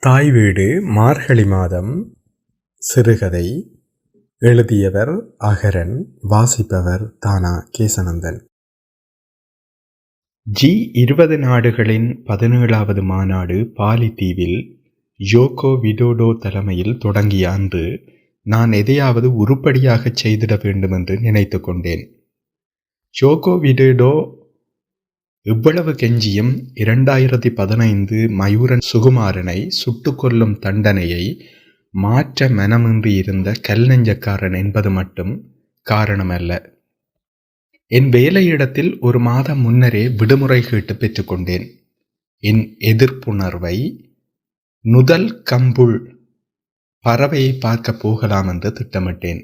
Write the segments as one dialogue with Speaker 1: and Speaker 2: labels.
Speaker 1: தாய் வீடு மார்கழி மாதம் சிறுகதை. எழுதியவர் அகரன் வாசிப்பவர் தானா கேசனந்தன் ஜி இருபது நாடுகளின் பதினேழாவது மாநாடு பாலித்தீவில் யோகோ விடோடோ தலைமையில் தொடங்கிய அன்று நான் எதையாவது உருப்படியாகச் செய்திட வேண்டும் என்று நினைத்து கொண்டேன். ஜோகோ விடோடோ இவ்வளவு கெஞ்சியும் இரண்டாயிரத்தி பதினைந்து மயூரன் சுகுமாரனை சுட்டுக்கொல்லும் தண்டனையை மாற்ற மனமின்றி இருந்த கல்நெஞ்சக்காரன் என்பது மட்டும் காரணமல்ல. என் வேலையிடத்தில் ஒரு மாதம் முன்னரே விடுமுறை கேட்டு பெற்றுக்கொண்டேன் என் எதிர்ப்புணர்வை நுதல் கம்புள் பறவையை பார்க்க போகலாம் என்று திட்டமிட்டேன்.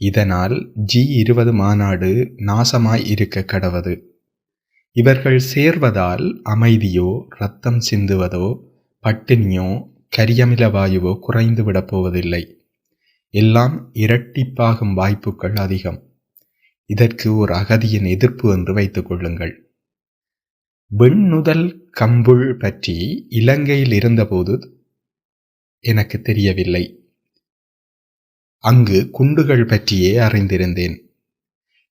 Speaker 1: இதனால் ஜி இருபது மாநாடு நாசமாய் இருக்க கடவது. இவர்கள் சேர்வதால் அமைதியோ ரத்தம் சிந்துவதோ பட்டினியோ கரியமில வாயுவோ குறைந்துவிடப் போவதில்லை. எல்லாம் இரட்டிப்பாகும் வாய்ப்புகள் அதிகம். இதற்கு ஒரு அகதியின் எதிர்ப்பு என்று வைத்துக் கொள்ளுங்கள். வெண்ணுதல் கம்புள் பற்றி இலங்கையில் இருந்தபோது எனக்கு தெரியவில்லை. அங்கு குண்டுகள் பற்றியே அறிந்திருந்தேன்.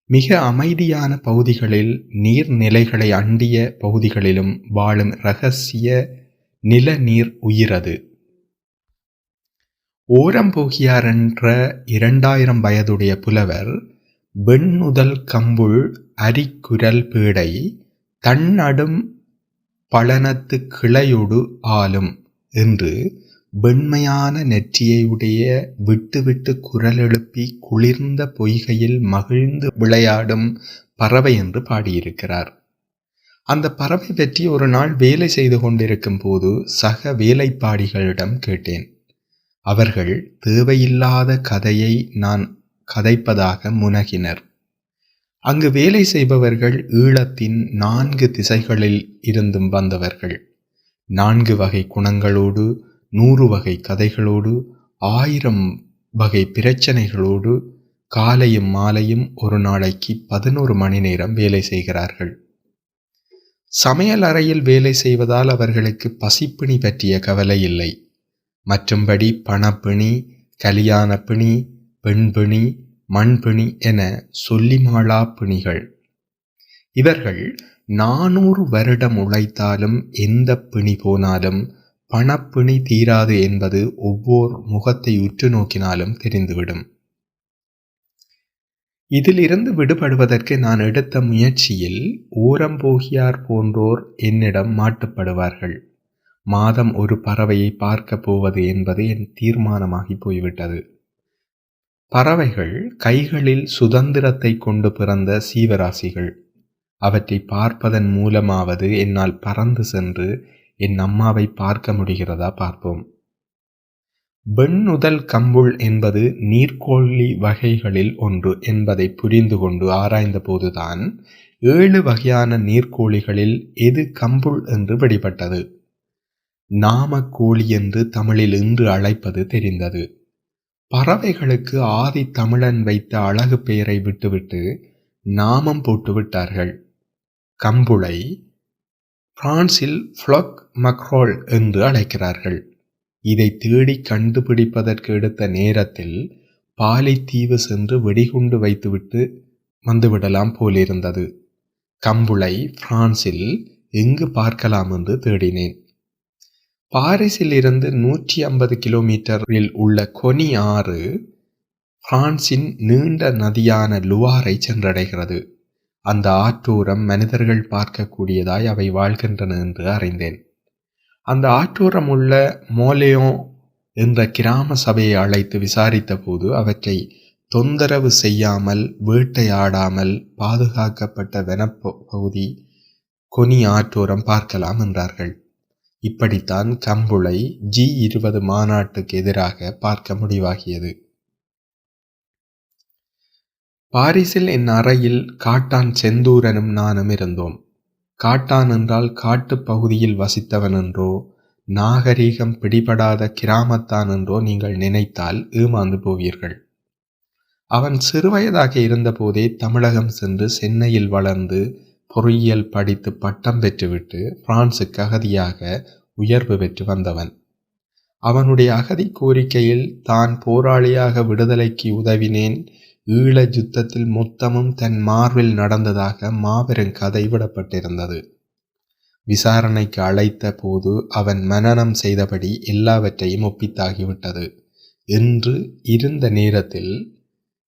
Speaker 1: மிக அமைதியான பகுதிகளில் நீர்நிலைகளை அண்டிய பகுதிகளிலும் வாழும் இரகசிய நில நீர் உயிரது. ஓரம்போகியார் என்ற இரண்டாயிரம் வயதுடைய புலவர் வெண்ணுதல் கம்புள் அரிக்குரல் பீடை தன்னடும் பழனத்து கிளையொடு ஆளும் என்று வெண்மையான நெற்றியையுடைய விட்டு விட்டு குரல் எழுப்பி குளிர்ந்த பொய்கையில் மகிழ்ந்து விளையாடும் பறவை என்று பாடியிருக்கிறார். அந்த பறவை பற்றி ஒரு நாள் வேலை செய்து கொண்டிருக்கும் போது சக வேலைப்பாடிகளிடம் கேட்டேன். அவர்கள் தேவையில்லாத கதையை நான் கதைப்பதாக முனகினர். அங்கு வேலை செய்பவர்கள் ஈழத்தின் நான்கு திசைகளில் இருந்தும் வந்தவர்கள். நான்கு வகை குணங்களோடு நூறு வகை கதைகளோடு ஆயிரம் வகை பிரச்சனைகளோடு காலையும் மாலையும் ஒரு நாளைக்கு பதினோரு மணி நேரம் வேலை செய்கிறார்கள். சமையல் அறையில் வேலை செய்வதால் அவர்களுக்கு பசிப்பிணி பற்றிய கவலை இல்லை. மற்றும்படி பணப்பிணி கலியான பிணி பெண்பிணி மண்பிணி என சொல்லிமாளா பிணிகள். இவர்கள் நானூறு வருடம் உழைத்தாலும் எந்த பிணி போனாலும் பணப்பிணி தீராது என்பது ஒவ்வொரு முகத்தை உற்று நோக்கினாலும் தெரிந்துவிடும். இதிலிருந்து விடுபடுவதற்கு நான் எடுத்த முயற்சியில் ஓரம்போகியார் போன்றோர் என்னிடம் மாட்டுப்படுவார்கள். மாதம் ஒரு பறவையை பார்க்க போவது என்பது என் தீர்மானமாகி போய்விட்டது. பறவைகள் கைகளில் சுதந்திரத்தை கொண்டு பிறந்த சீவராசிகள். அவற்றை பார்ப்பதன் மூலமாவது என்னால் பறந்து சென்று என் அம்மாவை பார்க்க முடிகிறதா பார்ப்போம். வெண்ணுதல் கம்புள் என்பது நீர்க்கோழி வகைகளில் ஒன்று என்பதை புரிந்து கொண்டு ஆராய்ந்த போதுதான் ஏழு வகையான நீர்க்கோழிகளில் எது கம்புள் என்று வெளிப்பட்டது நாமக்கோழி என்று தமிழில் இன்று அழைப்பது தெரிந்தது. பறவைகளுக்கு ஆதி தமிழன் வைத்த அழகு பெயரை விட்டுவிட்டு நாமம் போட்டு விட்டார்கள் கம்புளை பிரான்சில் ஃப்ளக் மக்ரோல் என்று அழைக்கிறார்கள். இதை தேடி கண்டுபிடிப்பதற்கு எடுத்த நேரத்தில் பாலைத்தீவு சென்று வெடிகுண்டு வைத்துவிட்டு வந்துவிடலாம் போலிருந்தது. கம்புளை பிரான்சில் எங்கு பார்க்கலாம் என்று தேடினேன். பாரிஸில் இருந்து நூற்றி ஐம்பது கிலோமீட்டரில் உள்ள கொனி ஆறு பிரான்சின் நீண்ட நதியான லுவாரை சென்றடைகிறது. அந்த ஆற்றோரம் மனிதர்கள் பார்க்கக்கூடியதாய் அவை வாழ்கின்றன என்று அறிந்தேன். அந்த ஆற்றோரம் உள்ள மோலேயோ என்ற கிராம சபையை அழைத்து விசாரித்த போது அவற்றை தொந்தரவு செய்யாமல் வேட்டையாடாமல் பாதுகாக்கப்பட்ட வனப்பகுதி கொனி ஆற்றோரம் பார்க்கலாம் என்றார்கள். இப்படித்தான் கம்புளை ஜி இருபது மாநாட்டுக்கு எதிராக பார்க்க முடிவாகியது. பாரிஸில் என் அறையில் காட்டான் செந்தூரனும் நானும் இருந்தோம் காட்டான் என்றால் காட்டுப் பகுதியில் வசித்தவன் என்றோ நாகரீகம் பிடிபடாத கிராமத்தான் என்றோ நீங்கள் நினைத்தால் ஏமாந்து போவீர்கள். அவன் சிறுவயதாக இருந்தபோதே தமிழகம் சென்று சென்னையில் வளர்ந்து பொறியியல் படித்து பட்டம் பெற்றுவிட்டு பிரான்சுக்கு அகதியாக உயர்வு பெற்று வந்தவன். அவனுடைய அகதி கோரிக்கையில் தான் போராளியாக விடுதலைக்கு உதவினேன் ஈழ யுத்தத்தில் மொத்தமும் தன் மார்பில் நடந்ததாக மாபெரும் கதை விடப்பட்டிருந்தது. விசாரணைக்கு அழைத்த போது அவன் மனனம் செய்தபடி எல்லாவற்றையும் ஒப்பித்தாகிவிட்டது. என்று இருந்த நேரத்தில்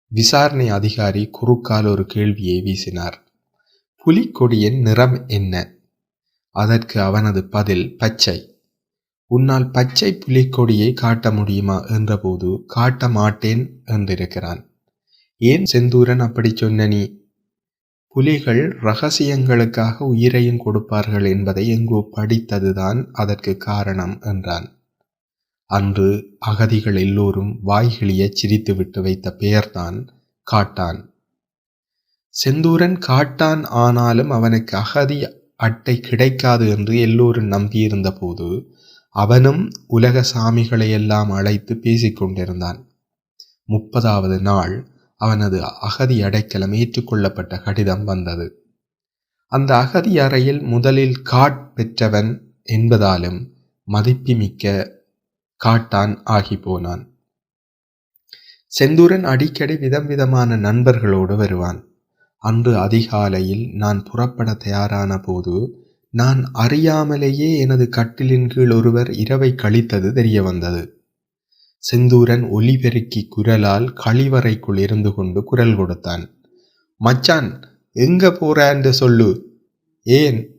Speaker 1: விசாரணை அதிகாரி குறுக்கால் ஒரு கேள்வியை வீசினார். புலிக்கொடியின் நிறம் என்ன? அதற்கு அவனது பதில் பச்சை. உன்னால் பச்சை புலிக்கொடியை காட்ட முடியுமா? என்றபோது காட்ட மாட்டேன் என்றிருக்கிறான். ஏன் செந்தூரன் அப்படி சொன்ன நீ? புலிகள் ரகசியங்களுக்காக உயிரையும் கொடுப்பார்கள் என்பதை எங்கோ படித்ததுதான் அதற்கு காரணம் என்றான். அன்று அகதிகள் எல்லோரும் வாய்கிளிய சிரித்துவிட்டு வைத்த பெயர்தான் காட்டான். செந்தூரன் காட்டான் ஆனாலும் அவனுக்கு அகதி அட்டை கிடைக்காது என்று எல்லோரும் நம்பியிருந்த போது அவனும் உலக சாமிகளையெல்லாம் அழைத்து பேசிக்கொண்டிருந்தான். முப்பதாவது நாள் அவனது அகதி அடைக்கலம் ஏற்றுக்கொள்ளப்பட்ட கடிதம் வந்தது. அந்த அகதி அறையில் முதலில் காட் பெற்றவன் என்பதாலும் மதிப்புமிக்க காட்டான் ஆகி போனான். செந்தூரன் அடிக்கடி விதம் விதமான நண்பர்களோடு வருவான். அன்று அதிகாலையில் நான் புறப்பட தயாரான போது நான் அறியாமலேயே எனது கட்டிலின் கீழ் ஒருவர் இரவை கழித்தது தெரிய வந்தது. செந்தூரன் ஒலிபெருக்கி குரலால் கழிவறைக்குள் இருந்து கொண்டு குரல் கொடுத்தான். மச்சான் எங்க போறேன்னு சொல்லு. ஏன்?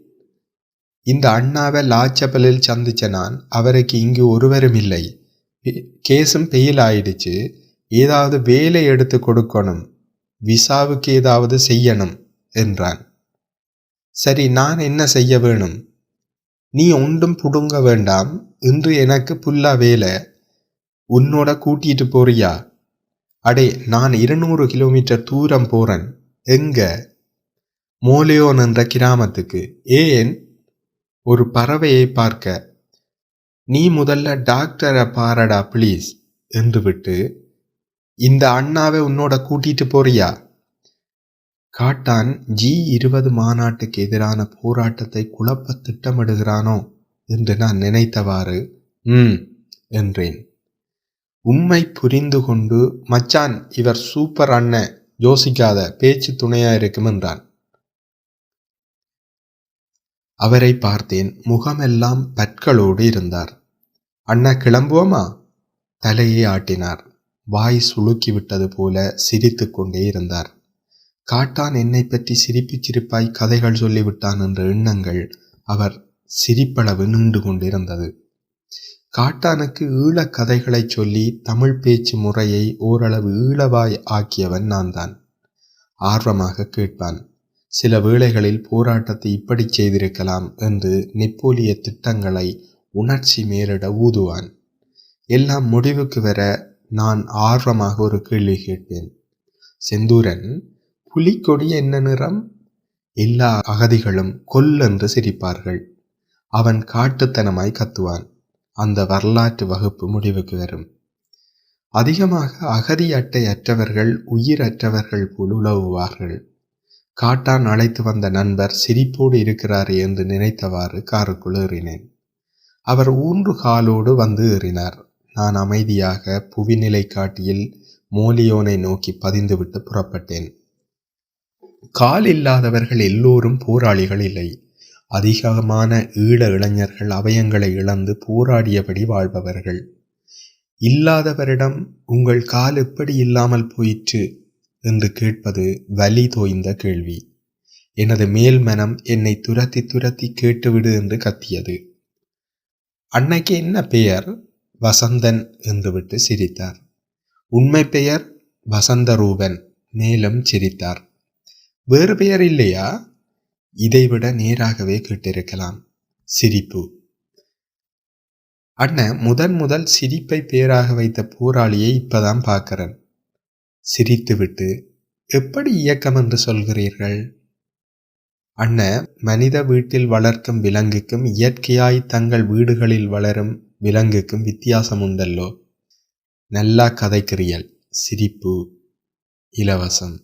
Speaker 1: இந்த அண்ணாவை லாச்சப்பலில் சந்திச்ச நான் அவருக்கு இங்கு ஒருவரும் இல்லை. கேஸும் பெயில் ஆயிடுச்சு. ஏதாவது வேலை எடுத்து கொடுக்கணும். விசாவுக்கு ஏதாவது செய்யணும் என்றான். சரி நான் என்ன செய்ய வேணும்? நீ ஒன்றும் புடுங்க வேண்டாம். இன்று எனக்கு புல்லா வேலை. உன்னோட கூட்டிட்டு போறியா? அடே நான் இருநூறு கிலோமீட்டர் தூரம் போறேன். எங்க? மோலியோன் என்ற கிராமத்துக்கு. ஏன்? ஒரு பறவையை பார்க்க. நீ முதல்ல டாக்டரை பாரடா ப்ளீஸ் என்று விட்டு இந்த அண்ணாவை உன்னோட கூட்டிட்டு போறியா? காட்டான் ஜி இருபது மாநாட்டுக்கு எதிரான போராட்டத்தை குழப்ப திட்டமிடுகிறானோ? என்று நான் நினைத்தவாறு ம் என்றேன். உண்மை புரிந்து கொண்டு மச்சான் இவர் சூப்பர் அண்ணன் யோசிக்காத பேச்சு துணையா இருக்கும் என்றான். அவரை பார்த்தேன் முகமெல்லாம் பற்களோடு இருந்தார். அண்ணா கிளம்புவோமா? தலையை ஆட்டினார். வாய் சுளுக்கி விட்டது போல சிரித்து கொண்டே இருந்தார். காட்டான் என்னை பற்றி சிரிப்பு சிரிப்பாய் கதைகள் சொல்லிவிட்டான் என்ற எண்ணங்கள் அவர் சிரிப்பளவு நின்று கொண்டிருந்தது. காட்டானுக்கு ஈழ கதைகளை சொல்லி தமிழ் பேச்சு முறையை ஓரளவு ஈழவாய் ஆக்கியவன் நான் தான் ஆர்வமாக கேட்பான் சில வேளைகளில் போராட்டத்தை இப்படி செய்திருக்கலாம் என்று நெப்போலிய திட்டங்களை உணர்ச்சி மேலிட ஊதுவான். எல்லாம் முடிவுக்கு வர நான் ஆர்வமாக ஒரு கேள்வி கேட்பேன். செந்தூரன் புலிக்கொடி என்ன நிறம்? எல்லா அகதிகளும் கொல்லென்று சிரிப்பார்கள். அவன் காட்டுத்தனமாய் கத்துவான். அந்த வரலாற்று வகுப்பு முடிவுக்கு வரும். அதிகமாக அகதி அட்டை அற்றவர்கள் உயிரற்றவர்கள் போல் உழவுவார்கள் காட்டான் அழைத்து வந்த நண்பர் சிரிப்போடு இருக்கிறார் என்று நினைத்தவாறு காருக்குள் ஏறினேன். அவர் ஊன்று காலோடு வந்து ஏறினார். நான் அமைதியாக புவிநிலை காட்டியில் மோலியோனை நோக்கி பதிந்துவிட்டு புறப்பட்டேன். கால் இல்லாதவர்கள் எல்லோரும் போராளிகள் இல்லை. அதிகமான ஈழ இளைஞர்கள் அவயங்களை இழந்து போராடியபடி வாழ்பவர்கள். இல்லாதவரிடம் உங்கள் கால் எப்படி இல்லாமல் போயிற்று? என்று கேட்பது வலி தோய்ந்த கேள்வி. எனது மேல் மனம் என்னை துரத்தி துரத்தி கேட்டுவிடு என்று கத்தியது. அன்னைக்கு என்ன பெயர்? வசந்தன் என்று விட்டு சிரித்தார். உண்மை பெயர் வசந்தரூபன். மேலும் சிரித்தார். வேறு பெயர் இல்லையா? இதைவிட நேராகவே கேட்டிருக்கலாம். சிரிப்பு. அண்ணன் முதன் முதல் சிரிப்பை பேராக வைத்த போராளியை இப்பதான் பார்க்கிறேன். சிரித்துவிட்டு எப்படி இயக்கம் என்று சொல்கிறீர்கள்? அண்ணன் மனித வீட்டில் வளர்க்கும் விலங்குக்கும் இயற்கையாய் தங்கள் வீடுகளில் வளரும் விலங்குக்கும் வித்தியாசம் உண்டல்லோ நல்லா கதைக்கிறியல். சிரிப்பு. இலவசம்.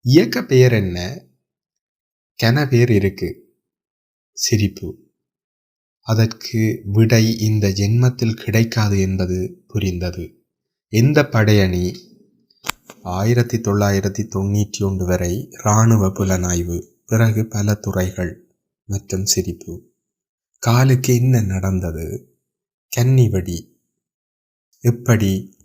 Speaker 1: இயக்க பெயர் என்ன? கென பேர் இருக்கு. சிரிப்பு. அதற்கு விடை இந்த ஜென்மத்தில் கிடைக்காது என்பது புரிந்தது. இந்த படையணி? ஆயிரத்தி தொள்ளாயிரத்தி தொண்ணூற்றி ஒன்று வரை இராணுவ புலனாய்வு பிறகு பல துறைகள் மற்றும் சிரிப்பு. காலுக்கு என்ன நடந்தது? கன்னிவடி. இப்படி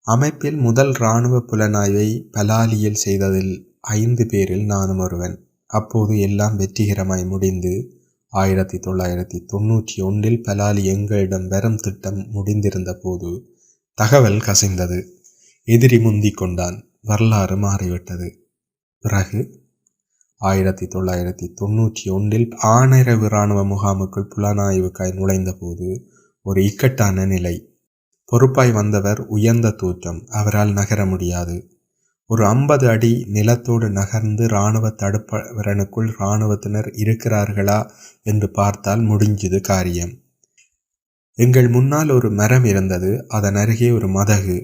Speaker 1: அமைப்பில் முதல் இராணுவ புலனாய்வை பலாலியில் செய்ததில் ஐந்து பேரில் நானும் ஒருவன். அப்போது எல்லாம் வெற்றிகரமாய் முடிந்து ஆயிரத்தி தொள்ளாயிரத்தி தொண்ணூற்றி ஒன்றில் பலாலி எங்களிடம் வரும் திட்டம் முடிந்திருந்த போது தகவல் கசிந்தது. எதிரி முந்தி கொண்டான். வரலாறு மாறிவிட்டது. பிறகு ஆயிரத்தி தொள்ளாயிரத்தி தொண்ணூற்றி ஒன்றில் ஆனிரவு இராணுவ முகாமுக்குள் புலனாய்வுக்காய் நுழைந்தபோது ஒரு இக்கட்டான நிலை. பொறுப்பாய் வந்தவர் உயர்ந்த தோற்றம். அவரால் நகர முடியாது. ஒரு ஐம்பது அடி நிலத்தோடு நகர்ந்து இராணுவ தடுப்பவரனுக்குள் இராணுவத்தினர் இருக்கிறார்களா என்று பார்த்தால் முடிஞ்சது காரியம். எங்கள் முன்னால் ஒரு மரம் இருந்தது அதன் அருகே ஒரு மதகு.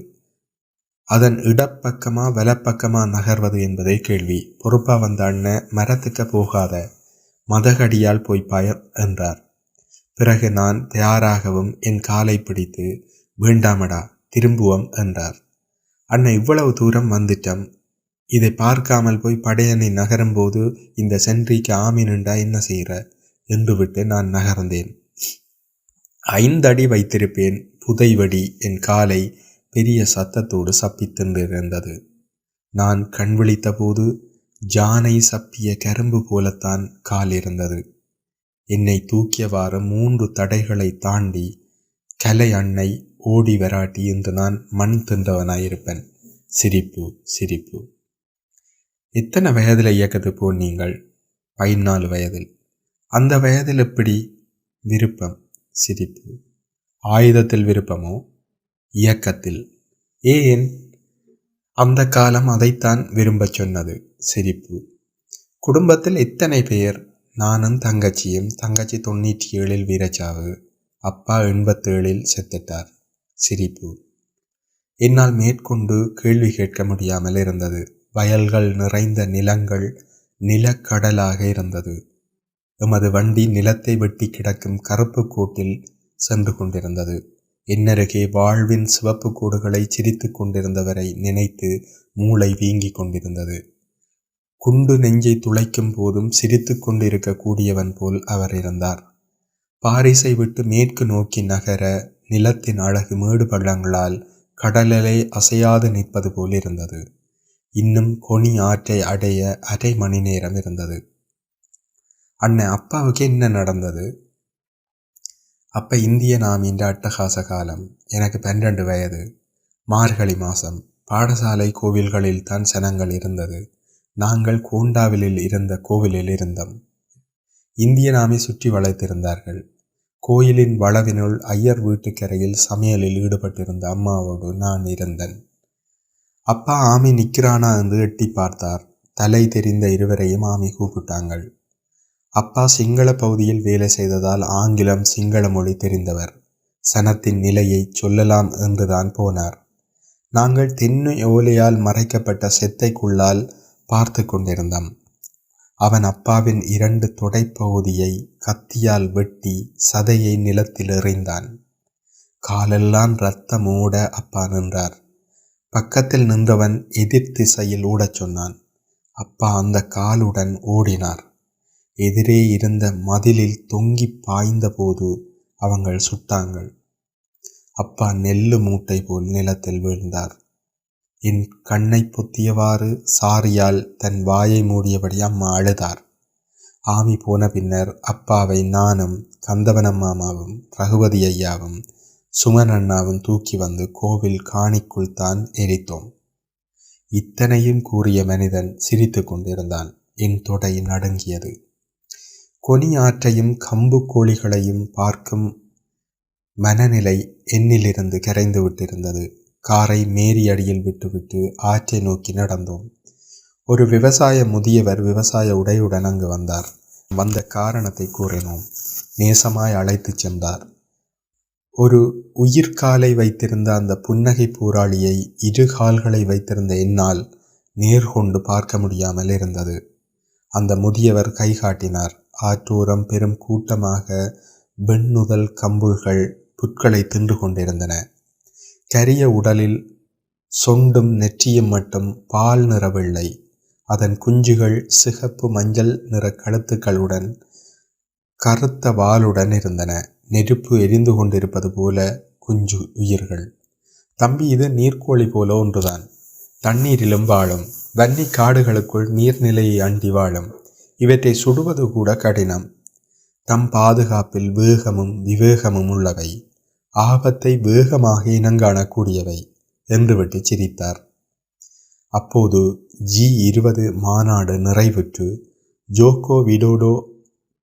Speaker 1: அதன் இடப்பக்கமா வலப்பக்கமா நகர்வது என்பதே கேள்வி. பொறுப்பா வந்த அண்ணன் மரத்துக்க போகாத. மதகடியால் போய் பய என்றார். பிறகு நான் தயாராகவும் என் காலை பிடித்து வேண்டாமடா திரும்புவோம் என்றார். அண்ணன் இவ்வளவு தூரம் வந்துட்டோம். இதை பார்க்காமல் போய் படையனை நகரும்போது இந்த சென்றிக்கு ஆமினுண்டா என்ன செய்கிற என்று விட்டு நான் நகர்ந்தேன். ஐந்தடி வைத்திருப்பேன் புதைவடி என் காலை பெரிய சத்தத்தோடு சப்பித்திருந்தது நான் கண் விழித்த போது ஜானை சப்பிய கரும்பு போலத்தான் கால் இருந்தது என்னை தூக்கியவாறு மூன்று தடைகளை தாண்டி கலை அன்னை ஓடி வராட்டி என்று நான் மண் தின்றவனாயிருப்பேன். சிரிப்பு சிரிப்பு. எத்தனை வயதில் இயக்கத்து போ நீங்கள்? பதினாலு வயதில். அந்த வயதில் எப்படி? விருப்பம் சிரிப்பு. ஆயுதத்தில் விருப்பமோ? இயக்கத்தில். ஏன்? அந்த காலம் அதைத்தான் விரும்பச் சொன்னது சிரிப்பு. குடும்பத்தில் எத்தனை பேர்? நானும் தங்கச்சியும் தங்கச்சி தொண்ணூற்றி ஏழில் வீரச்சாவு அப்பா எண்பத்தேழில் செத்துட்டார். சிரிப்பு. என்னால் மேற்கொண்டு கேள்வி கேட்க முடியாமல் இருந்தது. வயல்கள் நிறைந்த நிலங்கள் நிலக்கடலாக இருந்தது. எமது வண்டி நிலத்தை வெட்டி கிடக்கும் கருப்பு கோட்டில் சென்று கொண்டிருந்தது. என்னருகே வாழ்வின் சிவப்பு கோடுகளை சிரித்து கொண்டிருந்தவரை நினைத்து மூளை வீங்கிக் கொண்டிருந்தது. குண்டு நெஞ்சை துளைக்கும் போதும் சிரித்து கொண்டிருக்க கூடியவன் போல் அவர் இருந்தார். பாரிஸை விட்டு மேற்கு நோக்கி நகர நிலத்தின் அழகு மேடு பள்ளங்களால் கடலலை அசையாது நிற்பது போல் இருந்தது இன்னும் கொனி ஆற்றை அடைய அரை மணி நேரம் இருந்தது. அண்ணன் அப்பாவுக்கு என்ன நடந்தது? அப்ப இந்திய நாமின்ற அட்டகாச காலம் எனக்கு பன்னிரண்டு வயது. மார்கழி மாசம் பாடசாலை கோவில்களில் தான் சனங்கள் இருந்தது. நாங்கள் கோண்டாவிலில் இருந்த கோவிலில் இருந்தோம். இந்திய நாமை சுற்றி வளைத்திருந்தார்கள். கோயிலின் வளவினுள் ஐயர் வீட்டுக்கரையில் சமையலில் ஈடுபட்டிருந்த அம்மாவோடு நான் இருந்தேன். அப்பா ஆமி நிற்கிறானா என்று எட்டி பார்த்தார். தலை தெரிந்த இருவரையும் ஆமி கூப்பிட்டாங்கள். அப்பா சிங்கள பகுதியில் வேலை செய்ததால் ஆங்கிலம் சிங்கள மொழி தெரிந்தவர். சனத்தின் நிலையை சொல்லலாம் என்றுதான் போனார். நாங்கள் தென்னை ஓலையால் மறைக்கப்பட்ட செத்தைக்குள்ளால் பார்த்து கொண்டிருந்தோம். அவன் அப்பாவின் இரண்டு தொடைப்பகுதியை கத்தியால் வெட்டி சதையை நிலத்தில் எறிந்தான். காலெல்லாம் ரத்தம் ஓட அப்பா நின்றார். பக்கத்தில் நின்றவன் எதிர் திசையில் ஓடச் சொன்னான். அப்பா அந்த காலுடன் ஓடினார். எதிரே இருந்த மதிலில் தொங்கி பாய்ந்தபோது அவங்கள் சுட்டாங்கள் அப்பா நெல்லு மூட்டை போல் நிலத்தில் வீழ்ந்தார். என் கண்ணை பொத்தியவாறு சாரியால் தன் வாயை மூடியபடி அம்மா அழுதார். ஆமி போன பின்னர் அப்பாவை நானும் கந்தவனம் மாமாவும் ரகுபதி ஐயாவும் சுமன் அண்ணாவும் தூக்கி வந்து கோவில் காணிக்குள் தான் எரித்தோம். இத்தனையும் கூறிய மனிதன் சிரித்து கொண்டிருந்தான். என் தொடை நடுங்கியது. கொனி ஆற்றையும் கம்பு கோழிகளையும் பார்க்கும் மனநிலை என்னிலிருந்து கரைந்து விட்டிருந்தது. காரை மேரி அடியில் விட்டுவிட்டு ஆற்றை நோக்கி நடந்தோம். ஒரு விவசாய முதியவர் விவசாய உடையுடன் அங்கு வந்தார். வந்த காரணத்தை கூறினோம். நேசமாய் அழைத்துச் சென்றார். ஒரு உயிர்காலை வைத்திருந்த அந்த புன்னகை பூராளியை இரு கால்களை வைத்திருந்த என்னால் நேர்கொண்டு பார்க்க முடியாமல் இருந்தது. அந்த முதியவர் கை காட்டினார். ஆற்றோரம் பெரும் கூட்டமாக வெண்ணுதல் கம்புள்கள் புட்களை தின்று கொண்டிருந்தன. கரிய உடலில் சொண்டும் நெற்றியும் மட்டும் பால் நிற வெள்ளை அதன் குஞ்சுகள் சிகப்பு மஞ்சள் நிற கழுத்துக்களுடன் கருத்த வாளுடன் இருந்தன. நெருப்பு எரிந்து கொண்டிருப்பது போல குஞ்சு உயிர்கள். தம்பி இது நீர்க்கோழி போல ஒன்றுதான். தண்ணீரிலும் வாழும். வன்னி காடுகளுக்குள் நீர்நிலையை அண்டி வாழும். இவற்றை சுடுவது கூட கடினம். தம் பாதுகாப்பில் வேகமும் விவேகமும் உள்ளவை. ஆபத்தை வேகமாக இனங்காணக்கூடியவை என்று விட்டு சிரித்தார். அப்போது ஜி இருபது மாநாடு நிறைவுற்று ஜோகோ விடோடோ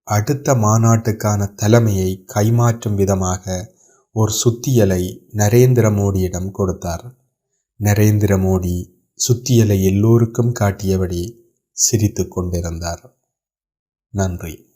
Speaker 1: அடுத்த மாநாட்டுக்கான தலைமையை கைமாற்றும் விதமாக ஒரு சுத்தியலை நரேந்திர மோடியிடம் கொடுத்தார். நரேந்திர மோடி சுத்தியலை எல்லோருக்கும் காட்டியபடி சிரித்து கொண்டிருந்தார். நன்றி.